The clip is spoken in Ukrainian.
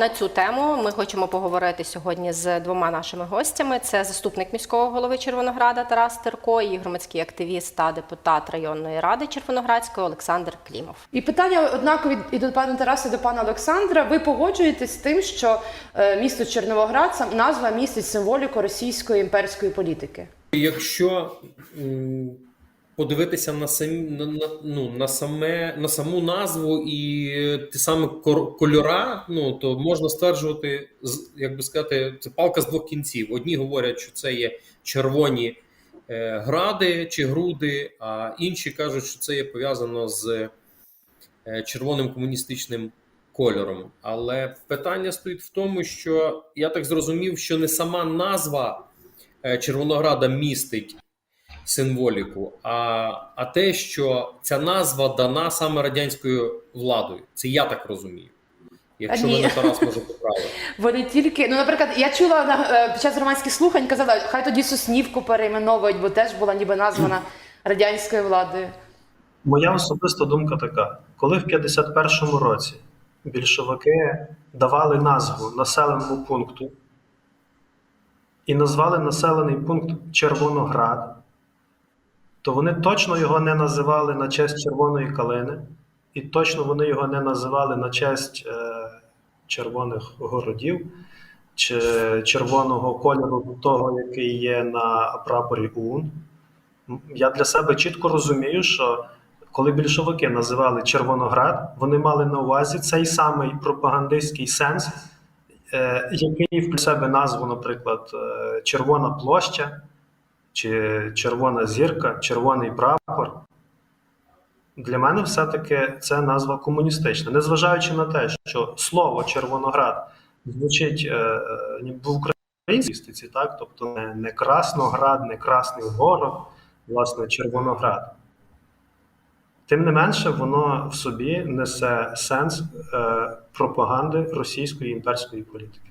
На цю тему ми хочемо поговорити сьогодні з двома нашими гостями: це заступник міського голови Червонограда Тарас Терко і громадський активіст та депутат районної ради Червоноградської Олександр Клімов. І питання однакові і до пана Тараса, і до пана Олександра. Ви погоджуєтесь з тим, що е, місто Черновоград сам назва містить символіку російської імперської політики? Якщо подивитися на самі на, на, ну, на саме на саму назву і ті саме кольора, ну то можна стверджувати, як би сказати, це палка з двох кінців. Одні говорять, що це є червоні е, гради чи груди, а інші кажуть, що це є пов'язано з е, червоним комуністичним кольором. Але питання стоїть в тому, що я так зрозумів, що не сама назва е, Червонограда містить символіку, а, а те, що ця назва дана саме радянською владою. Це я так розумію. Якщо Ні. мене Тарас може поправити. Вони тільки, ну, наприклад, я чула на е, під час громадських слухань, казала, хай тоді Соснівку перейменовують, бо теж була ніби названа радянською владою. Моя особиста думка така: коли в 51-му році більшовики давали назву населеному пункту і назвали населений пункт Червоноград, то вони точно його не називали на честь червоної калини, і точно вони його не називали на честь е, червоних городів чи червоного кольору, того, який є на прапорі ОУН. Я для себе чітко розумію, що коли більшовики називали Червоноград, вони мали на увазі цей самий пропагандистський сенс, е, який в себе назву, наприклад, е, Червона площа чи Червона зірка, Червоний прапор. Для мене все-таки це назва комуністична, незважаючи на те, що слово Червоноград звучить е, е, в українській так? тобто не, не Красноград, не Красний Город, власне, Червоноград. Тим не менше, воно в собі несе сенс е, пропаганди російської імперської політики.